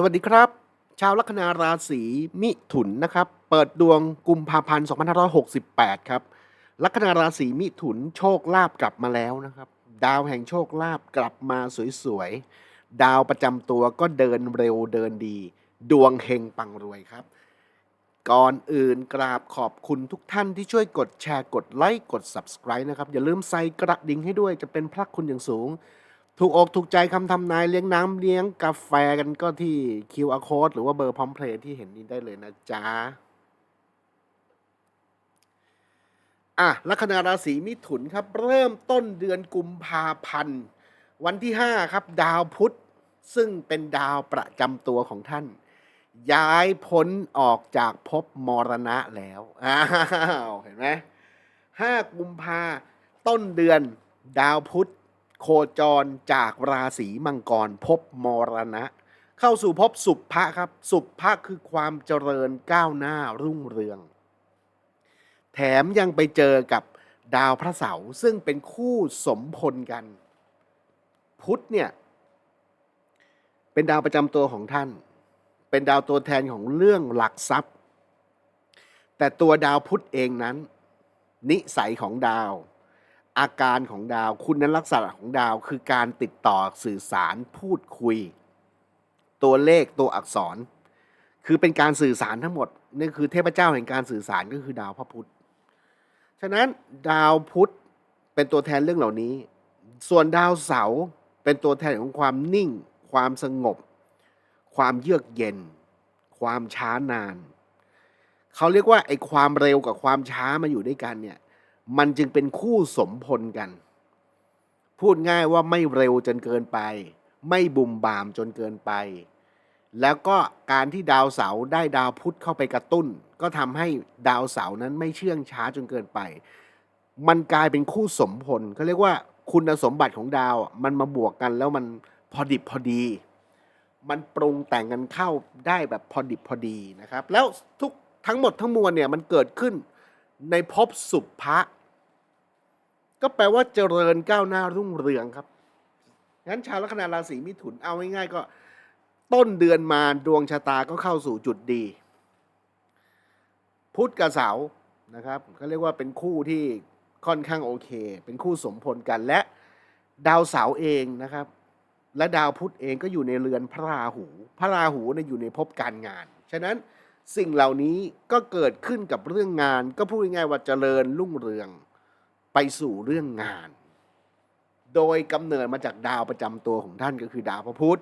สวัสดีครับ ชาวลัคนาราศีมิถุนนะครับ เปิดดวงกุมภาพันธ์ 2568 ครับ ลัคนาราศีมิถุนโชคลาภกลับมาแล้วนะครับ ดาวแห่งโชคลาภกลับมาสวยๆ ดาวประจำตัวก็เดินเร็วเดินดี ดวงเฮงปังรวยครับ ก่อนอื่นกราบขอบคุณทุกท่านที่ช่วยกดแชร์กดไลค์กด Subscribe นะครับ อย่าลืมใส่กระดิ่งให้ด้วยจะเป็นพระคุณอย่างสูง ถูกอกถูกใจคำทำนายเลี้ยงน้ำเลี้ยงกาแฟกันก็ที่ QR code หรือว่าเบอร์พร้อมเพลย์ที่เห็นนี้ได้เลยนะจ๊ะอะลัคนาราศีมิถุนครับ เริ่มต้นเดือนกุมภาพันธ์ วันที่ 5 ครับ ดาวพุธ ซึ่งเป็นดาวประจำตัวของท่าน ย้ายพ้นออกจากภพมรณะแล้วอ้าวเห็นไหมห้ากุมภาต้นเดือนดาวพุธ โคจรจากราศีมังกรภพมรณะ เข้าสู่ภพสุภะครับ สุภะคือความเจริญก้าวหน้ารุ่งเรือง แถมยังไปเจอกับดาวพระเสาร์ซึ่งเป็นคู่สมพลกัน พุธเนี่ย เป็นดาวประจำตัวของท่าน เป็นดาวตัวแทนของเรื่องหลักทรัพย์ แต่ตัวดาวพุธเองนั้น นิสัยของดาว อาการของดาว คุณนั้นลักษณะของดาวคือการติดต่อสื่อสารพูดคุย ตัวเลขตัวอักษร คือเป็นการสื่อสารทั้งหมดนี่คือเทพเจ้าแห่งการสื่อสารก็คือดาวพระพุธฉะนั้นดาวพุธเป็นตัวแทนเรื่องเหล่านี้ ส่วนดาวเสาร์เป็นตัวแทนของความนิ่ง ความสงบ ความเยือกเย็น ความช้านาน เขาเรียกว่าไอ้ความเร็วกับความช้ามาอยู่ด้วยกันเนี่ย มันจึงเป็นคู่สมพลกัน พูดง่ายว่าไม่เร็วจนเกินไป ไม่บุ่มบามจนเกินไป แล้วก็การที่ดาวเสาร์ได้ดาวพุธเข้าไปกระตุ้น ก็ทำให้ดาวเสาร์นั้นไม่เชื่องช้าจนเกินไป มันกลายเป็นคู่สมพลเขาเรียกว่าคุณสมบัติของดาวมันมาบวกกันแล้วมันพอดิบพอดี มันปรุงแต่งกันเข้าได้แบบพอดิบพอดีนะครับ แล้วทุกทั้งหมดทั้งมวลเนี่ยมันเกิดขึ้นในภพสุภะ ก็แปลว่าเจริญก้าวหน้ารุ่งเรืองครับ งั้นชาวลัคนาราศีมิถุนเอาง่ายๆก็ต้นเดือนมาดวงชะตาก็เข้าสู่จุดดี พุธกับเสาร์นะครับเขาเรียกว่าเป็นคู่ที่ค่อนข้างโอเค เป็นคู่สมพลกันและดาวเสาร์เองนะครับ และดาวพุธเองก็อยู่ในเรือนพระราหู พระราหูเนี่ยอยู่ในภพการงาน ฉะนั้นสิ่งเหล่านี้ก็เกิดขึ้นกับเรื่องงาน ก็พูดง่ายๆว่าเจริญรุ่งเรือง ไปสู่เรื่องงาน โดยกำเนิดมาจากดาวประจำตัวของท่านก็คือดาวพระพุธ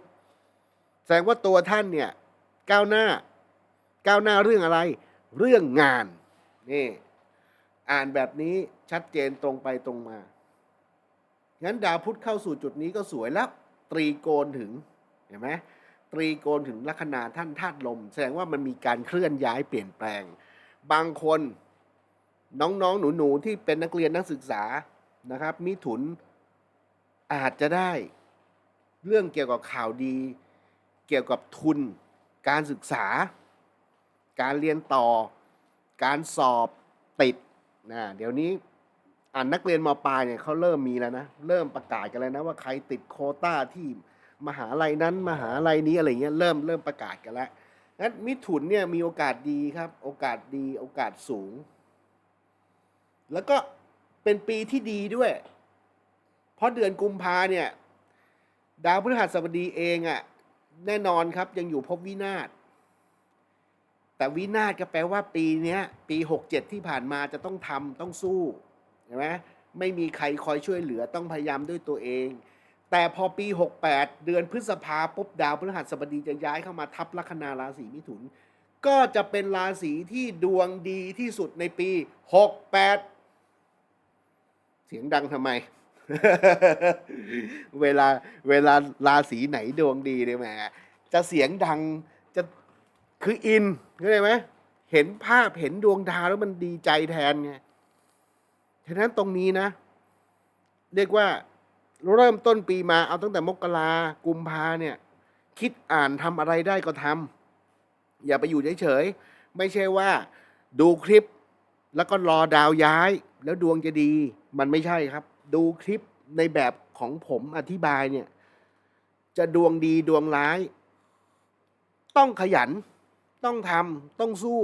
แสดงว่าตัวท่านเนี่ยก้าวหน้าก้าวหน้าเรื่องอะไร เรื่องงานนี่อ่านแบบนี้ชัดเจนตรงไปตรงมางั้นดาวพุธเข้าสู่จุดนี้ก็สวยแล้ว ตรีโกณถึงเห็นไหมตรีโกณถึงลัคนาท่านธาตุลม แสดงว่ามันมีการเคลื่อนย้ายเปลี่ยนแปลง บางคน น้องๆ หนูๆ ที่เป็นนักเรียนนักศึกษานะครับ มิถุนอาจจะได้เรื่องเกี่ยวกับข่าวดี เกี่ยวกับทุน การศึกษา การเรียนต่อ การสอบติดนะเดี๋ยวนี้อ่านนักเรียนมปลายเนี่ยเขาเริ่มมีแล้วนะเริ่มประกาศกันแล้วนะว่าใครติดโคต้าที่มหาลัยนั้นมหาลัยนี้อะไรเงี้ยเริ่มเริ่มประกาศกันแล้วงั้นมิถุนเนี่ยมีโอกาสดีครับ โอกาสดีโอกาสสูง แล้วก็เป็นปีที่ดีด้วย เพราะเดือนกุมภาเนี่ย ดาวพฤหัสบดีเองอะ่ะ แน่นอนครับยังอยู่ภพวินาศแต่วินาศก็แปลว่าปีนี้ปีหกเจ็ดที่ผ่านมาจะต้องทำต้องสู้เห็นไหมไม่มีใครคอยช่วยเหลือต้องพยายามด้วยตัวเอง แต่พอปี 68 เดือนพฤษภาปุ๊บดาวพฤหัสบดีจะย้ายเข้ามาทับลัคนาราศีมิถุน ก็จะเป็นราศีที่ดวงดีที่สุดในปี 68 เสียงดังทำไม เวลาเวลาราศีไหนดวงดีเนี่ยแหมจะเสียงดังจะคืออินเข้าใจไหมเห็นภาพเห็นดวงดาวแล้วมันดีใจแทนไงฉะนั้นตรงนี้นะ เรียกว่าเริ่มต้นปีมาเอาตั้งแต่มกรากุมภาเนี่ย คิดอ่านทำอะไรได้ก็ทำอย่าไปอยู่เฉยๆไม่ใช่ว่า ดูคลิป แล้วก็รอดาวย้าย แล้วดวงจะดี มันไม่ใช่ครับ ดูคลิปในแบบของผมอธิบายเนี่ย จะดวงดีดวงร้าย ต้องขยัน ต้องทำต้องสู้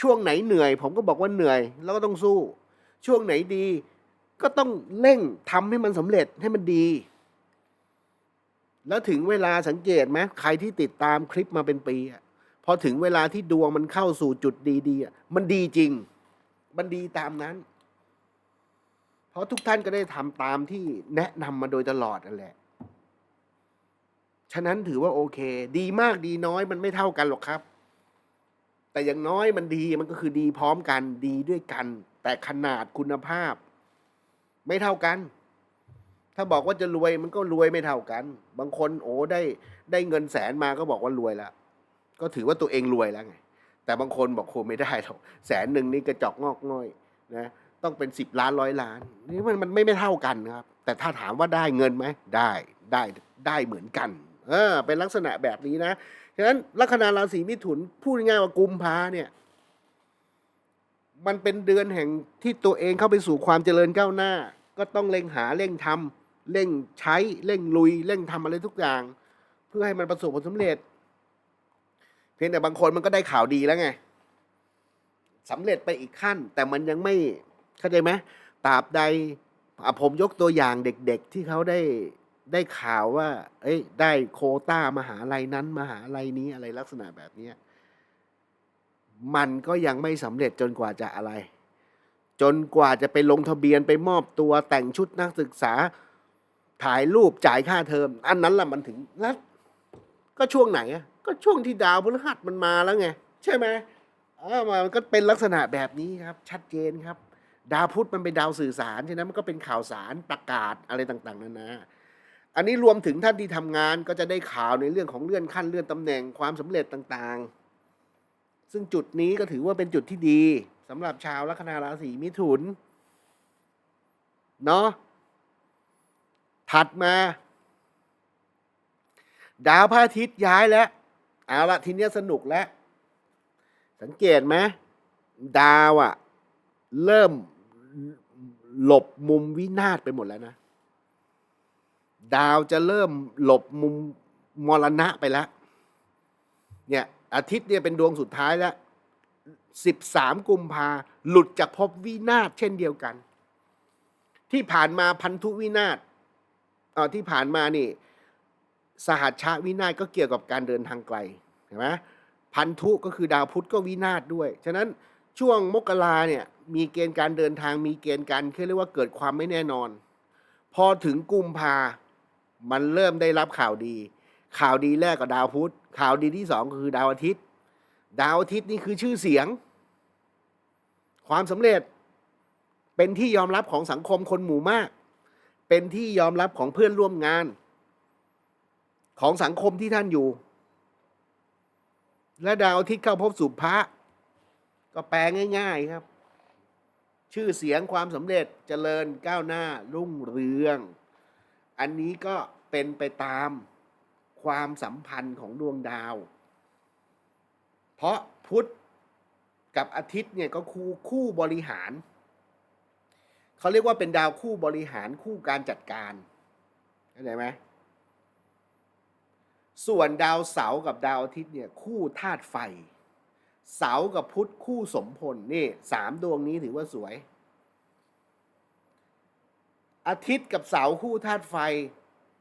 ช่วงไหนเหนื่อย ผมก็บอกว่าเหนื่อย แล้วก็ต้องสู้ ช่วงไหนดี ก็ต้องเร่งทำให้มันสำเร็จให้มันดี แล้วถึงเวลาสังเกตไหมใครที่ติดตามคลิปมาเป็นปีอะพอถึงเวลาที่ดวงมันเข้าสู่จุดดีๆ มันดีจริง มันดีตามนั้น เพราะทุกท่านก็ได้ทำตามที่แนะนำมาโดยตลอดนั่นแหละ ฉะนั้นถือว่าโอเค ดีมากดีน้อยมันไม่เท่ากันหรอกครับ แต่อย่างน้อยมันดีมันก็คือดีพร้อมกันดีด้วยกัน แต่ขนาดคุณภาพ ไม่เท่ากัน ถ้าบอกว่าจะรวยมันก็รวยไม่เท่ากัน บางคนโอ้ได้ได้เงินแสนมาก็บอกว่ารวยแล้วก็ถือว่าตัวเองรวยแล้วไง แต่บางคนบอกโคไม่ได้หรอกแสนหนึ่งนี่กระจอกงอกง่อยนะต้องเป็นสิบล้านร้อยล้านนี่มันมันไม่ไม่เท่ากันนะครับ แต่ถ้าถามว่าได้เงินไหมได้ได้ได้เหมือนกันเออเป็นลักษณะแบบนี้นะฉะนั้นลัคนาราศีมิถุนพูดง่ายว่ากุมภาเนี่ยมันเป็นเดือนแห่งที่ตัวเองเข้าไปสู่ความเจริญก้าวหน้า ก็ต้องเร่งหาเร่งทำเร่งใช้เร่งลุยเร่งทำอะไรทุกอย่าง เพื่อให้มันประสบผลสำเร็จ เพียงแต่บางคนมันก็ได้ข่าวดีแล้วไงสำเร็จไปอีกขั้น แต่มันยังไม่เข้าใจไหมตราบใดผมยกตัวอย่างเด็กๆ ที่เขาได้ได้ข่าวว่า เอ้ย ได้โคต้ามหาลัยนั้น มหาลัยนี้อะไรลักษณะแบบเนี้ยมันก็ยังไม่สำเร็จจนกว่าจะอะไร จนกว่าจะไปลงทะเบียนไปมอบตัวแต่งชุดนักศึกษาถ่ายรูปจ่ายค่าเทอม อันนั้นล่ะมันถึงแล้ว ก็ช่วงไหนอะก็ช่วงที่ดาวพฤหัสมันมาแล้วไง ใช่ไหมเออมันก็เป็นลักษณะแบบนี้ครับ ชัดเจนครับ ดาวพุธมันเป็นดาวสื่อสารฉะนั้นมันก็เป็นข่าวสารประกาศอะไรต่างๆนานาอันนี้รวมถึงท่านที่ทำงานก็จะได้ข่าวในเรื่องของเลื่อนขั้นเลื่อนตำแหน่งความสำเร็จต่างๆ ซึ่งจุดนี้ก็ถือว่าเป็นจุดที่ดีสำหรับชาวลัคนาราศีมิถุนเนาะถัดมา ดาวพระอาทิตย์ย้ายแล้ว เอาละทีเนี้ยสนุกแล้ว สังเกตไหมดาวอะเริ่มหลบมุมวินาศไปหมดแล้วนะ ดาวจะเริ่มหลบมุมมรณะไปแล้ว เนี่ย อาทิตย์เนี่ยเป็นดวงสุดท้ายแล้วสิบสามกุมภาหลุดจากภพวินาศเช่นเดียวกัน ที่ผ่านมาพันธุวินาศอ่อที่ผ่านมานี่ สหัชชะวินาศก็เกี่ยวกับการเดินทางไกลเห็นไหมพันธุก็คือดาวพุธก็วินาศด้วย ฉะนั้นช่วงมกราเนี่ยมีเกณฑ์การเดินทางมีเกณฑ์การเรียกว่าเกิดความไม่แน่นอน พอถึงกุมภามันเริ่มได้รับข่าวดี ข่าวดีแรกกับดาวพุธข่าวดีที่สองก็คือดาวอาทิตย์ ดาวอาทิตย์นี่คือชื่อเสียง ความสำเร็จเป็นที่ยอมรับของสังคมคนหมู่มาก เป็นที่ยอมรับของเพื่อนร่วมงาน ของสังคมที่ท่านอยู่ และดาวอาทิตย์เข้าพบสุภะก็แปลง่าย ๆครับ ชื่อเสียงความสำเร็จเจริญก้าวหน้ารุ่งเรือง อันนี้ก็เป็นไปตามความสัมพันธ์ของดวงดาว เพราะพุธกับอาทิตย์เนี่ยก็คู่คู่บริหาร เขาเรียกว่าเป็นดาวคู่บริหารคู่การจัดการเข้าใจไหม ส่วนดาวเสาร์กับดาวอาทิตย์เนี่ยคู่ธาตุไฟ เสาร์กับพุธคู่สมพลนี่สามดวงนี้ถือว่าสวย อาทิตย์กับเสาร์คู่ธาตุไฟ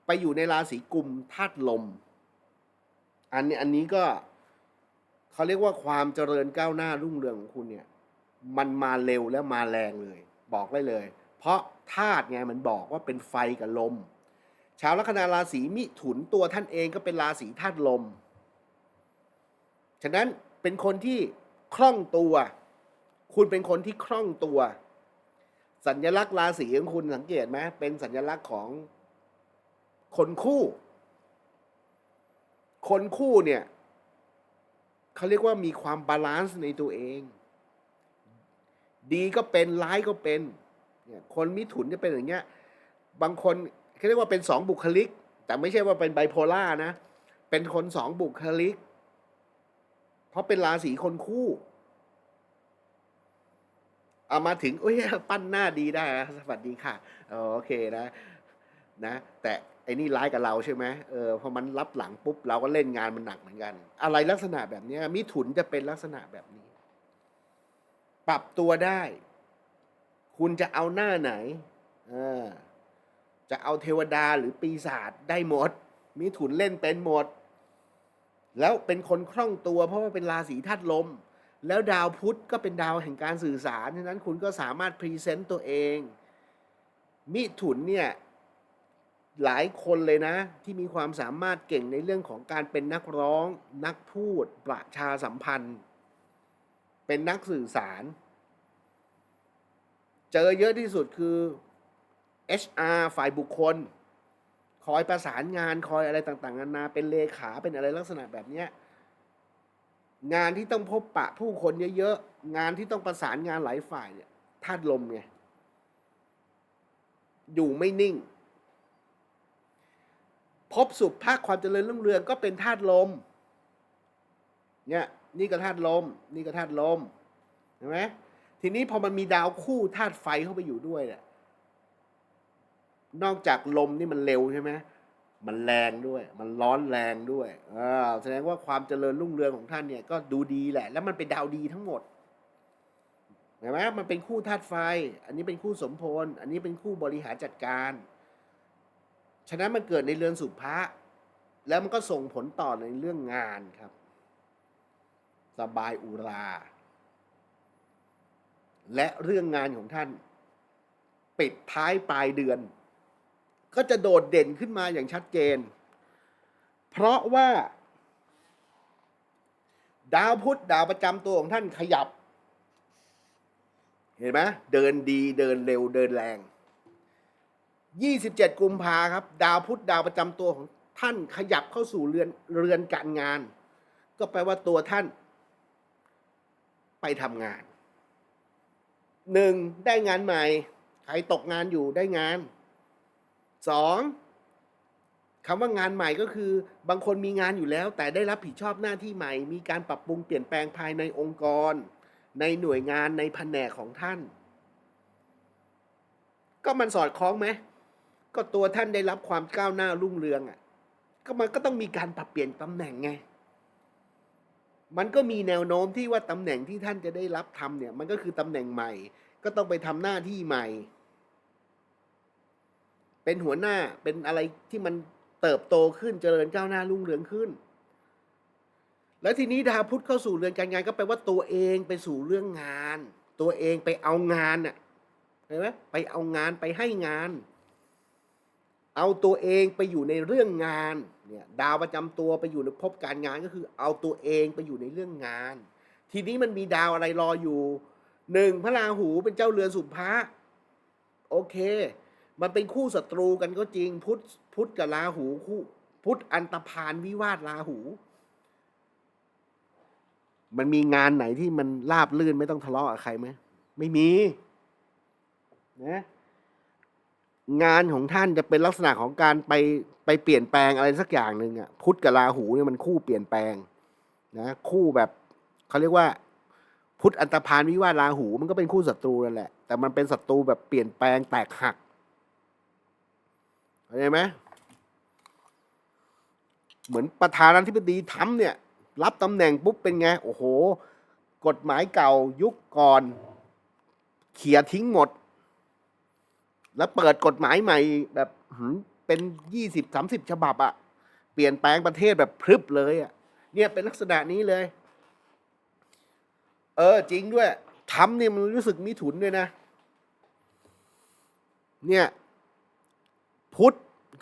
ไปอยู่ในราศีกุมธาตุลม อันนี้อันนี้ก็เขาเรียกว่าความเจริญก้าวหน้ารุ่งเรืองของคุณเนี่ยมันมาเร็วและมาแรงเลย บอกได้เลย เพราะธาตุไงมันบอกว่าเป็นไฟกับลม ชาวลัคนาราศีมิถุนตัวท่านเองก็เป็นราศีธาตุลม ฉะนั้นเป็นคนที่คล่องตัว คุณเป็นคนที่คล่องตัว สัญลักษณ์ราศีของคุณสังเกตไหมเป็นสัญลักษณ์ของคนคู่ คนคู่เนี่ยเขาเรียกว่ามีความบาลานซ์ในตัวเอง ดีก็เป็นร้ายก็เป็นเนี่ยคนมิถุนจะเป็นอย่างเงี้ยบางคน เขาเรียกว่าเป็นสองบุคลิก แต่ไม่ใช่ว่าเป็นไบโพล่านะ เป็นคนสองบุคลิก เพราะเป็นราศีคนคู่เอามาถึงโอ้ยปั้นหน้าดีได้นะสวัสดีค่ะโอเคนะนะ แต่ไอ้นี่ร้ายกับเราใช่ไหมเออพอมันรับหลังปุ๊บเราก็เล่นงานมันหนักเหมือนกัน อะไรลักษณะแบบนี้มิถุนจะเป็นลักษณะแบบนี้ ปรับตัวได้ คุณจะเอาหน้าไหน เออ จะเอาเทวดาหรือปีศาจได้หมด มิถุนเล่นเป็นหมด แล้วเป็นคนคล่องตัวเพราะว่าเป็นราศีธาตุลม แล้วดาวพุธก็เป็นดาวแห่งการสื่อสาร ฉะนั้นคุณก็สามารถพรีเซนต์ตัวเอง มิถุนเนี่ยหลายคนเลยนะ ที่มีความสามารถเก่งในเรื่องของการเป็นนักร้อง นักพูด ประชาสัมพันธ์ เป็นนักสื่อสาร เจอเยอะที่สุดคือ HR ฝ่ายบุคคล คอยประสานงานคอยอะไรต่างๆนานาเป็นเลขาเป็นอะไรลักษณะแบบเนี้ยงานที่ต้องพบปะผู้คนเยอะๆ งานที่ต้องประสานงานหลายฝ่ายเนี่ยธาตุลมไงอยู่ไม่นิ่ง พบสุขภาคความเจริญรุ่งเรืองก็เป็นธาตุลม เนี่ย นี่ก็ธาตุลม นี่ก็ธาตุลมเห็นไหมทีนี้พอมันมีดาวคู่ธาตุไฟเข้าไปอยู่ด้วยเนี่ย นอกจากลมนี่มันเร็วใช่ไหมมันแรงด้วย มันร้อนแรงด้วยอ่าแสดงว่าความเจริญรุ่งเรืองของท่านเนี่ยก็ดูดีแหละ แล้วมันเป็นดาวดีทั้งหมดเห็นไหมมันเป็นคู่ธาตุไฟ อันนี้เป็นคู่สมพล อันนี้เป็นคู่บริหารจัดการ ฉะนั้นมันเกิดในเรือนสุภะแล้วมันก็ส่งผลต่อในเรื่องงานครับ สบายอุรา และเรื่องงานของท่าน ปิดท้ายปลายเดือน ก็จะโดดเด่นขึ้นมาอย่างชัดเจน เพราะว่า ดาวพุธดาวประจำตัวของท่านขยับ เห็นไหมเดินดีเดินเร็วเดินแรง 27 กุมภาครับ ดาวพุธดาวประจำตัวของท่านขยับเข้าสู่เรือนเรือนการงาน ก็แปลว่าตัวท่าน ไปทำงานหนึ่งได้งานใหม่ ใครตกงานอยู่ได้งาน สองคำว่างานใหม่ก็คือบางคนมีงานอยู่แล้ว แต่ได้รับผิดชอบหน้าที่ใหม่ มีการปรับปรุงเปลี่ยนแปลงภายในองค์กร ในหน่วยงานในแผนกของท่าน ก็มันสอดคล้องไหมก็ตัวท่านได้รับความก้าวหน้ารุ่งเรืองอะก็มันก็ต้องมีการปรับเปลี่ยนตำแหน่งไง มันก็มีแนวโน้มที่ว่าตำแหน่งที่ท่านจะได้รับทำเนี่ย มันก็คือตำแหน่งใหม่ ก็ต้องไปทำหน้าที่ใหม่ เป็นหัวหน้าเป็นอะไรที่มันเติบโตขึ้นเจริญก้าวหน้ารุ่งเรืองขึ้น แล้วทีนี้ดาวพุธเข้าสู่เรือนการงานก็แปลว่าตัวเองไปสู่เรื่องงาน ตัวเองไปเอางานน่ะเห็นไหมไปเอางานไปให้งาน เอาตัวเองไปอยู่ในเรื่องงานเนี่ยดาวประจำตัวไปอยู่ในภพการงานก็คือ เอาตัวเองไปอยู่ในเรื่องงาน ทีนี้มันมีดาวอะไรรออยู่หนึ่งพระราหูเป็นเจ้าเรือนสุภะโอเค มันเป็นคู่ศัตรูกันก็จริง พุทธพุทธกับราหูคู่พุทธอันตพานวิวาทราหู มันมีงานไหนที่มันราบลื่นไม่ต้องทะเลาะกับใครไหมไม่มีนะงานของท่านจะเป็นลักษณะของการไปไปเปลี่ยนแปลงอะไรสักอย่างหนึ่งอะพุทธกับราหูเนี่ยมันคู่เปลี่ยนแปลงนะคู่แบบเขาเรียกว่า พุทธอันตพานวิวาทราหู มันก็เป็นคู่ศัตรูนั่นแหละ แต่มันเป็นศัตรูแบบเปลี่ยนแปลงแตกหัก เข้าใจไหมเหมือนประธานาธิบดีทรัมป์เนี่ย รับตำแหน่งปุ๊บเป็นไง โอ้โห กฎหมายเก่ายุคก่อน เขี่ยทิ้งหมด แล้วเปิดกฎหมายใหม่แบบเป็นยี่สิบสามสิบฉบับอะเปลี่ยนแปลงประเทศแบบพรึบเลยอะเนี่ยเป็นลักษณะนี้เลย เออ จริงด้วยทำเนี่ยมันรู้สึกมีถุนด้วยนะ เนี่ย พุทธ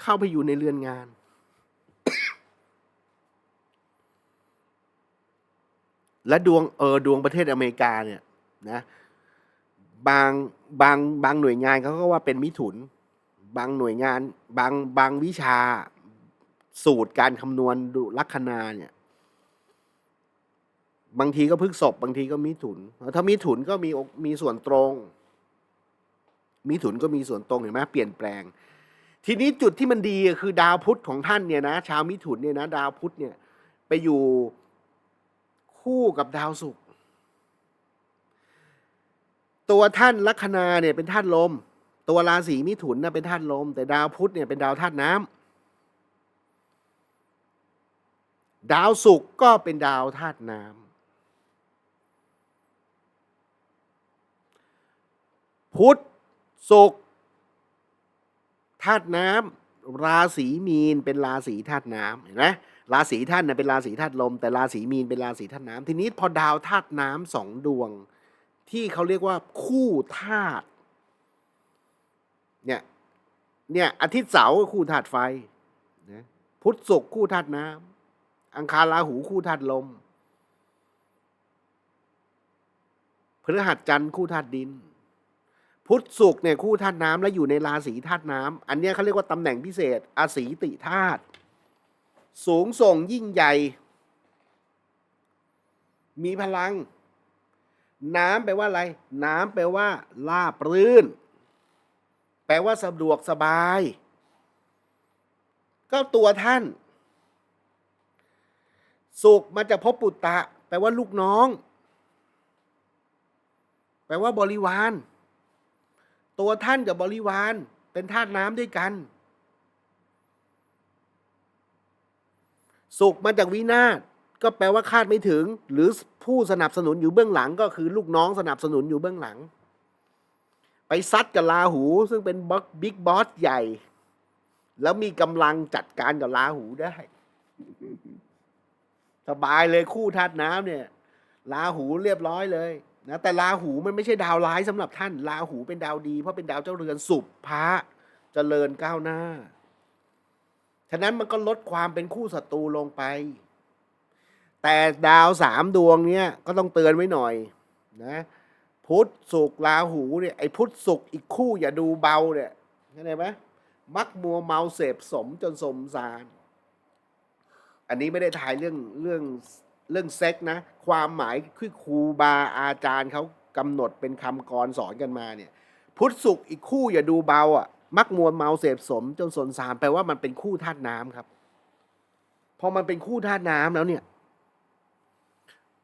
เข้าไปอยู่ในเรือนงาน และดวงเออดวงประเทศอเมริกาเนี่ยนะบางบางบางหน่วยงานเขาก็ว่าเป็นมิถุน บางหน่วยงาน บางบางวิชาสูตรการคำนวณดูลัคนาเนี่ย บางทีก็พฤกษบบางทีก็มิถุน ถ้ามิถุนก็มีมีส่วนตรง มิถุนก็มีส่วนตรงเห็นไหมเปลี่ยนแปลง ทีนี้จุดที่มันดีคือดาวพุธของท่านเนี่ยนะชาวมิถุนเนี่ยนะดาวพุธเนี่ย ไปอยู่คู่กับดาวศุกร์ตัวท่านลัคนาเนี่ยเป็นธาตุลม ตัวราศีมิถุนนะเป็นธาตุลม แต่ดาวพุธเนี่ยเป็นดาวธาตุน้ำ ดาวศุกร์ก็เป็นดาวธาตุน้ำ พุธศุกร์ ธาตุน้ำราศีมีนเป็นราศีธาตุน้ำเห็นไหมราศีท่านนะเป็นราศีธาตุลม แต่ราศีมีนเป็นราศีธาตุน้ำทีนี้พอดาวธาตุน้ำสองดวง ที่เขาเรียกว่าคู่ธาตุเนี่ยเนี่ยอาทิตย์เสาร์คู่ธาตุไฟนะพุธศุกร์คู่ธาตุน้ำอังคารราหูคู่ธาตุลมพฤหัสจันทร์คู่ธาตุดิน พุธศุกร์เนี่ยคู่ธาตุน้ำแล้วอยู่ในราศีธาตุน้ำอันนี้เขาเรียกว่าตำแหน่งพิเศษ อาศีติธาตุสูงส่งยิ่งใหญ่ มีพลัง น้ำแปลว่าอะไร น้ำแปลว่าลาบรื่น แปลว่าสะดวกสบาย ก็ตัวท่าน สุขมาจากพบปุตตะ แปลว่าลูกน้อง แปลว่าบริวาร ตัวท่านกับบริวารเป็นธาตุน้ำด้วยกัน สุขมาจากวินาศก็แปลว่าคาดไม่ถึง หรือผู้สนับสนุนอยู่เบื้องหลังก็คือลูกน้องสนับสนุนอยู่เบื้องหลัง ไปซัดกับลาหู ซึ่งเป็นบิ๊กบอสใหญ่ แล้วมีกำลังจัดการกับลาหูได้ สบายเลยคู่ธาตุน้ำเนี่ยลาหูเรียบร้อยเลย นะแต่ลาหูมันไม่ใช่ดาวร้ายสำหรับท่านลาหูเป็นดาวดี เพราะเป็นดาวเจ้าเรือนสุภพระเจริญก้าวหน้า ฉะนั้นมันก็ลดความเป็นคู่ศัตรูลงไป แต่ดาวสามดวงเนี่ยก็ต้องเตือนไว้หน่อยนะพุธศุกร์ราหูเนี่ยไอ้พุธศุกร์อีกคู่อย่าดูเบาเนี่ยเข้าใจไหมมักมัวเมาเสพสมจนสมสาร อันนี้ไม่ได้ถ่ายเรื่องเรื่อง เรื่องเซ็กนะ ความหมายคือครูบาอาจารย์เขากำหนดเป็นคำกรสอนกันมาเนี่ย พุทธสุขอีกคู่อย่าดูเบาอะ มักมวลเมาเสพสม จนสนสารแปลว่ามันเป็นคู่ธาตุน้ำครับพอมันเป็นคู่ธาตุน้ำแล้วเนี่ย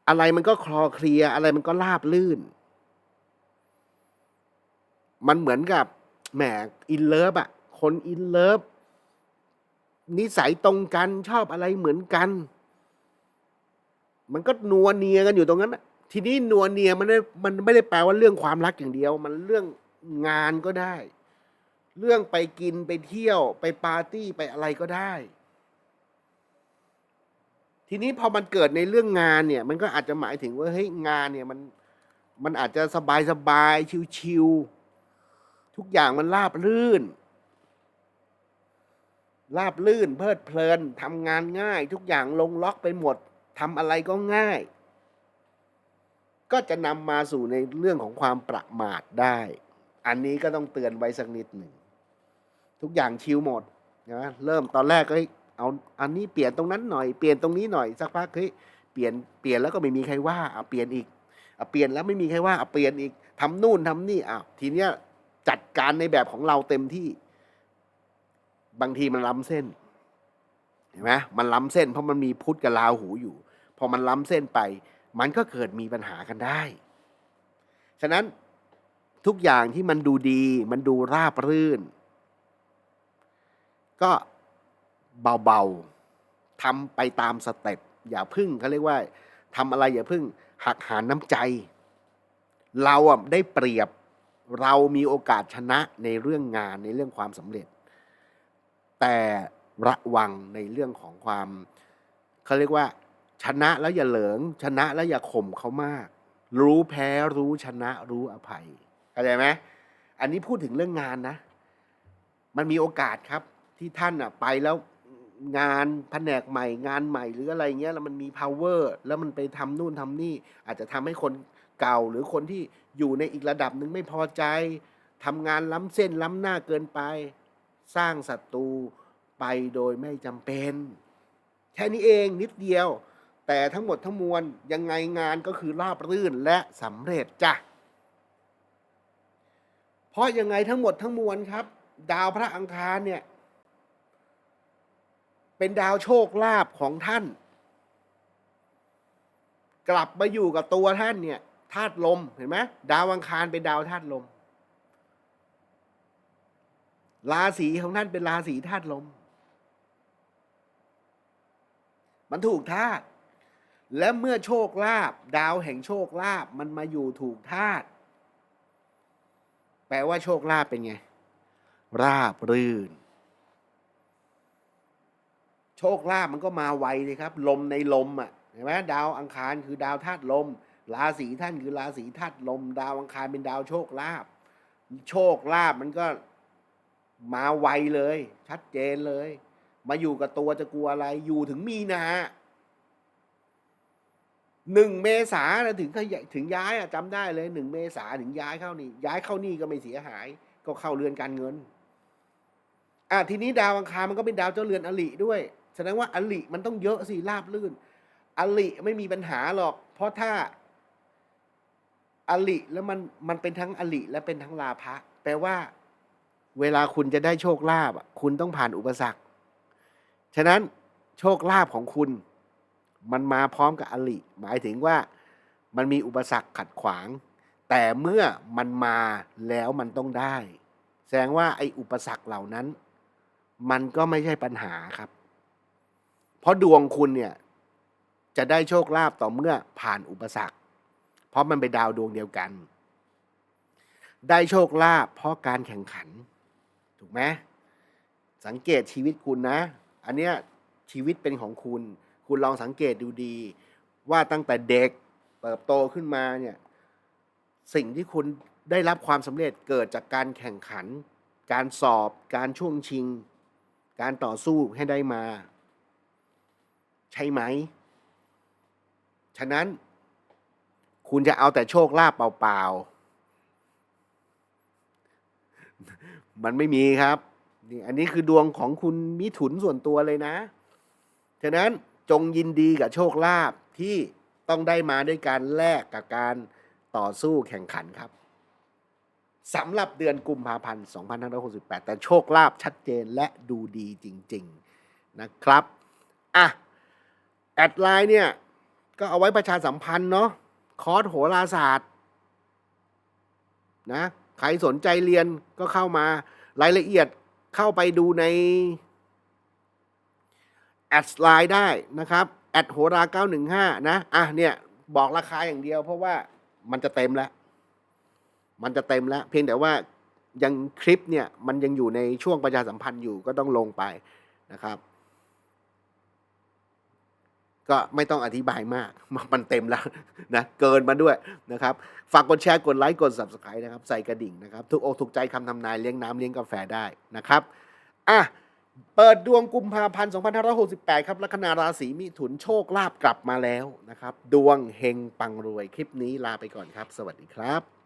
อะไรมันก็คลอเคลียอะไรมันก็ราบลื่น มันเหมือนกับแหมอินเลิฟอะคนอินเลิฟนิสัยตรงกันชอบอะไรเหมือนกัน มันก็นัวเนียกันอยู่ตรงนั้นนะทีนี้นัวเนียมันไม่มันไม่ได้แปลว่าเรื่องความรักอย่างเดียว มันเรื่องงานก็ได้ เรื่องไปกินไปเที่ยวไปปาร์ตี้ไปอะไรก็ได้ ทีนี้พอมันเกิดในเรื่องงานเนี่ย มันก็อาจจะหมายถึงว่าเฮ้ยงานเนี่ยมันมันอาจจะสบายสบายชิวๆทุกอย่างมันราบรื่นราบลื่นเพลิดเพลินทำงานง่าย ทุกอย่างลงล็อกไปหมด ทำอะไรก็ง่าย ก็จะนำมาสู่ในเรื่องของความประมาทได้ อันนี้ก็ต้องเตือนไว้สักนิดหนึ่ง ทุกอย่างชิวหมดนะเริ่มตอนแรกก็เอาอันนี้เปลี่ยนตรงนั้นหน่อยเปลี่ยนตรงนี้หน่อยสักพักเฮ้ยเปลี่ยนเปลี่ยนแล้วก็ไม่มีใครว่าเอาเปลี่ยนอีกเอาเปลี่ยนแล้วไม่มีใครว่าเอาเปลี่ยนอีกทำนู่นทำนี่อ้าวทีเนี้ยจัดการในแบบของเราเต็มที่ บางทีมันล้ำเส้นเห็นไหมมันล้ำเส้นเพราะมันมีพุทธกับราหูอยู่ อมันล้ำเส้นไป มันก็เกิดมีปัญหากันได้ ฉะนั้นทุกอย่างที่มันดูดี มันดูราบรื่น ก็เบาๆทำไปตามสเต็ปอย่าพึ่งเขาเรียกว่าทำอะไรอย่าพึ่งหักหานน้ำใจ เราอะได้เปรียบเรามีโอกาสชนะในเรื่องงานในเรื่องความสำเร็จ แต่ระวังในเรื่องของความเขาเรียกว่า ชนะแล้วอย่าเหลิง ชนะแล้วอย่าข่มเขามาก รู้แพ้รู้ชนะรู้อภัยเข้าใจไหมอันนี้พูดถึงเรื่องงานนะ มันมีโอกาสครับ ที่ท่านอะไปแล้วงานแผนกใหม่ งานใหม่หรืออะไรเงี้ยแล้วมันมี power แล้วมันไปทำนู่นทำนี่ อาจจะทำให้คนเก่าหรือคนที่อยู่ในอีกระดับหนึ่งไม่พอใจทำงานล้ำเส้นล้ำหน้าเกินไป สร้างศัตรูไปโดยไม่จำเป็น แค่นี้เองนิดเดียว แต่ทั้งหมดทั้งมวลยังไงงานก็คือราบรื่นและสำเร็จจ้ะ เพราะยังไงทั้งหมดทั้งมวลครับ ดาวพระอังคารเนี่ย เป็นดาวโชคลาภของท่าน กลับมาอยู่กับตัวท่านเนี่ยธาตุลมเห็นไหมดาวอังคารเป็นดาวธาตุลม ราศีของท่านเป็นราศีธาตุลม มันถูกธาตุ และเมื่อโชคลาภดาวแห่งโชคลาภมันมาอยู่ถูกธาตุแปลว่าโชคลาภเป็นไง ราบรื่น โชคลาภมันก็มาไวเลยครับ ลมในลมอะเห็นไหมดาวอังคารคือดาวธาตุลม ราศีท่านคือราศีธาตุลม ดาวอังคารเป็นดาวโชคลาภโชคลาภมันก็มาไวเลย ชัดเจนเลย มาอยู่กับตัวจะกลัวอะไรอยู่ถึงมีนา หนึ่งเมษานะถึงขยถึงย้ายอะจำได้เลยหนึ่งเมษาถึงย้ายเข้านี่ ย้ายเข้านี่ก็ไม่เสียหาย ก็เข้าเรือนการเงินอะทีนี้ดาวอังคารมันก็เป็นดาวเจ้าเรือนอลิด้วยแสดงว่าอลิมันต้องเยอะสิราบลื่น อลิไม่มีปัญหาหรอก เพราะถ้าอลิแล้วมันมันเป็นทั้งอลิและเป็นทั้งลาภะแปลว่า เวลาคุณจะได้โชคลาภคุณต้องผ่านอุปสรรค ฉะนั้นโชคลาภของคุณ มันมาพร้อมกับอลิหมายถึงว่ามันมีอุปสรรคขัดขวาง แต่เมื่อมันมาแล้วมันต้องได้ แสดงว่าไอ้อุปสรรคเหล่านั้น มันก็ไม่ใช่ปัญหาครับ เพราะดวงคุณเนี่ยจะได้โชคลาภต่อเมื่อผ่านอุปสรรค เพราะมันเป็นดาวดวงเดียวกัน ได้โชคลาภเพราะการแข่งขัน ถูกไหมสังเกตชีวิตคุณนะ อันเนี้ยชีวิตเป็นของคุณ คุณลองสังเกตดูดี ว่าตั้งแต่เด็กเติบโตขึ้นมาเนี่ยสิ่งที่คุณได้รับความสำเร็จเกิดจากการแข่งขัน การสอบ การช่วงชิง การต่อสู้ให้ได้มา ใช่ไหม ฉะนั้น คุณจะเอาแต่โชคลาภเปล่าๆ มันไม่มีครับ นี่อันนี้คือดวงของคุณมิถุนส่วนตัวเลยนะ ฉะนั้น จงยินดีกับโชคลาภที่ต้องได้มาด้วยการแลกกับการต่อสู้แข่งขันครับสำหรับเดือนกุมภาพันธ์2568 แต่โชคลาภชัดเจนและดูดีจริง ๆนะครับอะแอดไลน์เนี่ย ก็เอาไว้ประชาสัมพันธ์เนาะคอร์สโหราศาสตร์นะใครสนใจเรียนก็เข้ามารายละเอียดเข้าไปดูใน แอดไลน์ได้นะครับแอดโหรา915 นะอะเนี่ยบอกราคาอย่างเดียวเพราะว่ามันจะเต็มแล้ว มันจะเต็มแล้ว เพียงแต่ว่ายังคลิปเนี่ยมันยังอยู่ในช่วงประชาสัมพันธ์อยู่ก็ต้องลงไปนะครับ ก็ไม่ต้องอธิบายมาก มันเต็มแล้วนะเกินมาด้วยนะครับ ฝากกดแชร์กดไลค์กด subscribe นะครับ ใส่กระดิ่งนะครับ ทุกอกถูกใจคำทำนายเลี้ยงน้ำเลี้ยงกาแฟได้นะครับอะ เปิดดวงกุมภาพันธ์ 2568 ครับ ลัคนาราศีมิถุนโชคลาภกลับมาแล้วนะครับ ดวงเฮงปังรวย คลิปนี้ลาไปก่อนครับ สวัสดีครับ